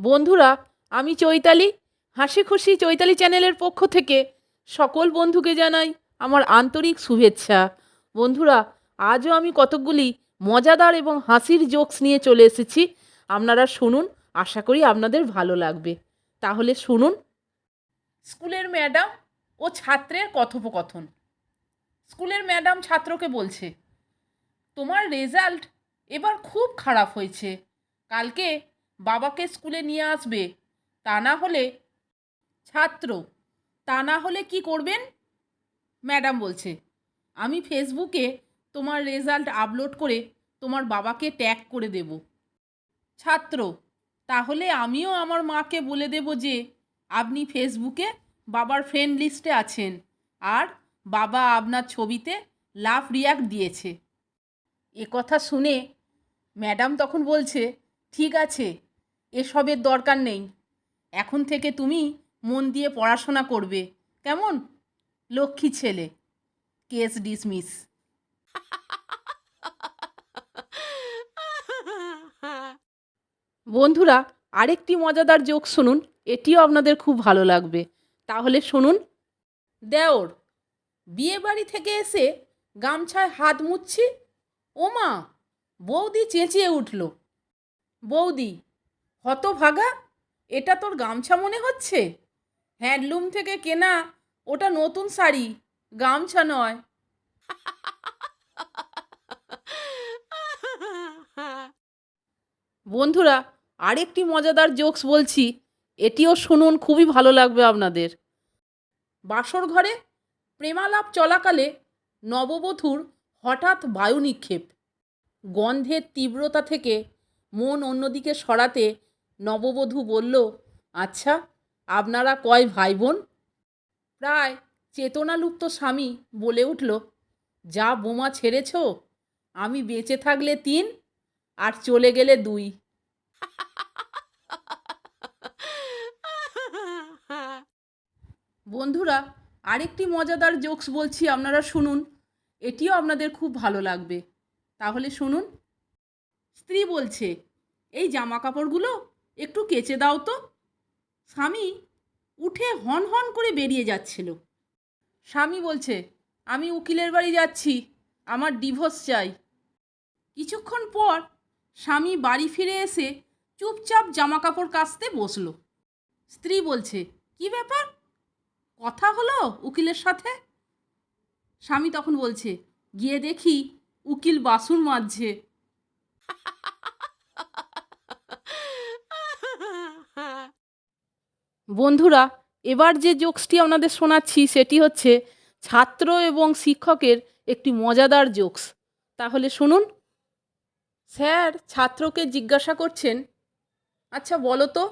বন্ধুরা, আমি চৈতালি। হাসি খুশি চৈতালি চ্যানেলের পক্ষ থেকে সকল বন্ধুকে জানাই আমার আন্তরিক শুভেচ্ছা। বন্ধুরা, আজও আমি কতকগুলি মজাদার এবং হাসির জোকস নিয়ে চলে এসেছি। আপনারা শুনুন, আশা করি আপনাদের ভালো লাগবে। তাহলে শুনুন। স্কুলের ম্যাডাম ও ছাত্রের কথোপকথন। স্কুলের ম্যাডাম ছাত্রকে বলছে, তোমার রেজাল্ট এবার খুব খারাপ হয়েছে। কালকে বাবাকে স্কুলে নিয়ে আসবে। তা না হলে ছাত্র, তা না হলে কি করবেন? ম্যাডাম বলছে, আমি ফেসবুকে তোমার রেজাল্ট আপলোড করে তোমার বাবাকে ট্যাগ করে দেব। ছাত্র, তাহলে আমিও আমার মাকে বলে দেব যে, আপনি ফেসবুকে বাবার ফ্রেন্ড লিস্টে আছেন আর বাবা আপনার ছবিতে লাভ রিয়াক্ট দিয়েছে। এ কথা শুনে ম্যাডাম তখন বলছে, ঠিক আছে এসবের দরকার নেই। এখন থেকে তুমি মন দিয়ে পড়াশোনা করবে। কেমন? লক্ষ্মী ছেলে। Case dismiss. বন্ধুরা আরেকটি মজাদার জোক শুনুন। এটিও আপনাদের খুব ভালো লাগবে। তাহলে শুনুন। দেওর বিয়ে বাড়ি থেকে এসে গামছায় হাত মুছছি ওমা বৌদি চেঁচিয়ে উঠল। বৌদি হতভাগা? এটা তোর গামছা মনে হচ্ছে? হ্যান্ডলুম থেকে কেনা ওটা নতুন শাড়ি, গামছা নয়। বন্ধুরা, আরেকটি মজাদার জোকস বলছি, এটিও শুনুন, খুবই ভালো লাগবে আপনাদের। বাসর ঘরে প্রেমালাপ চলাকালে নববধূর হঠাৎ বায়ু নিক্ষেপ। গন্ধের তীব্রতা থেকে মন অন্যদিকে সরাতে নববধূ বলল আচ্ছা আপনারা কয় ভাই বোন প্রায় চেতনালুপ্ত স্বামী বলে উঠল, যা বোমা ছেড়েছ, আমি বেঁচে থাকলে তিন, আর চলে গেলে দুই। বন্ধুরা, আরেকটি মজাদার জোকস বলছি, আপনারা শুনুন। এটিও আপনাদের খুব ভালো লাগবে। তাহলে শুনুন। স্ত্রী বলছে, এই জামা কাপড়গুলো একটু কেচে দাও তো। স্বামী উঠে হন হন করে বেরিয়ে যাচ্ছিল। স্বামী বলছে, আমি উকিলের বাড়ি যাচ্ছি, আমার ডিভোর্স চাই। কিছুক্ষণ পর স্বামী বাড়ি ফিরে এসে চুপচাপ জামা কাপড় কাচতে বসল। স্ত্রী বলছে, কি ব্যাপার? কথা হলো উকিলের সাথে? স্বামী তখন বলছে, গিয়ে দেখি উকিল বাসুর মাজছে। বন্ধুরা, এবার যে জোকসটি আপনাদের শোনাচ্ছি, সেটি হচ্ছে ছাত্র এবং শিক্ষকের একটি মজাদার জোকস তাহলে শুনুন। স্যার, ছাত্রকে জিজ্ঞাসা করছেন আচ্ছা বলো তো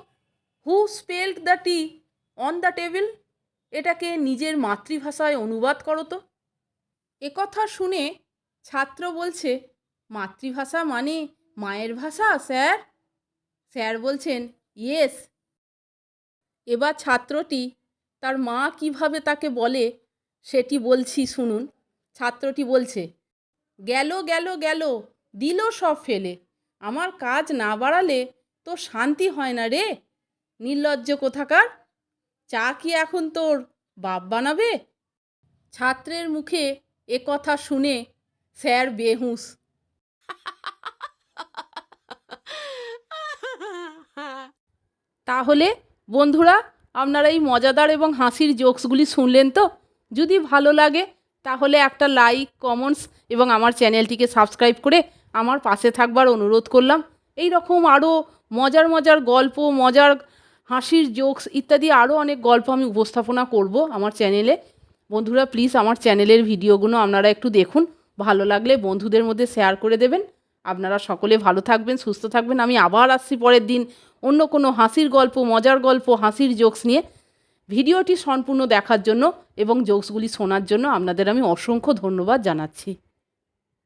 who spelled the T on the table এটাকে নিজের মাতৃভাষায় অনুবাদ করো তো। একথা শুনে ছাত্র বলছে, মাতৃভাষা মানে মায়ের ভাষা, স্যার? স্যার বলছেন ইয়েস এবার ছাত্রটি তার মা কীভাবে তাকে বলে সেটি বলছি শুনুন। ছাত্রটি বলছে, গেল গেল গেল, দিল সব ফেলে। আমার কাজ না বাড়ালে তো শান্তি হয় না রে। নির্লজ্জ কোথাকার? চা কি এখন তোর বাপ বানাবে? ছাত্রের মুখে এ কথা শুনে স্যার বেহুঁশ। তাহলে বন্ধুরা, আপনারা এই মজাদার এবং হাসির জোকসগুলি শুনলেন তো? যদি ভালো লাগে, তাহলে একটা লাইক কমেন্টস এবং আমার চ্যানেলটিকে সাবস্ক্রাইব করে আমার পাশে থাকবার অনুরোধ করলাম। এই রকম আরও মজার মজার গল্প, মজার হাসির জোকস ইত্যাদি আরও অনেক গল্প আমি উপস্থাপনা করব আমার চ্যানেলে। বন্ধুরা প্লিজ আমার চ্যানেলের ভিডিওগুলো আপনারা একটু দেখুন। ভালো লাগলে বন্ধুদের মধ্যে শেয়ার করে দেবেন। আপনারা সকলে ভালো থাকবেন, সুস্থ থাকবেন। আমি আবার আসছি পরের দিন অন্য কোনো হাসির গল্প, মজার গল্প, হাসির জোকস নিয়ে। ভিডিওটি সম্পূর্ণ দেখার জন্য এবং জোকসগুলি শোনার জন্য আপনাদের আমি অসংখ্য ধন্যবাদ জানাচ্ছি।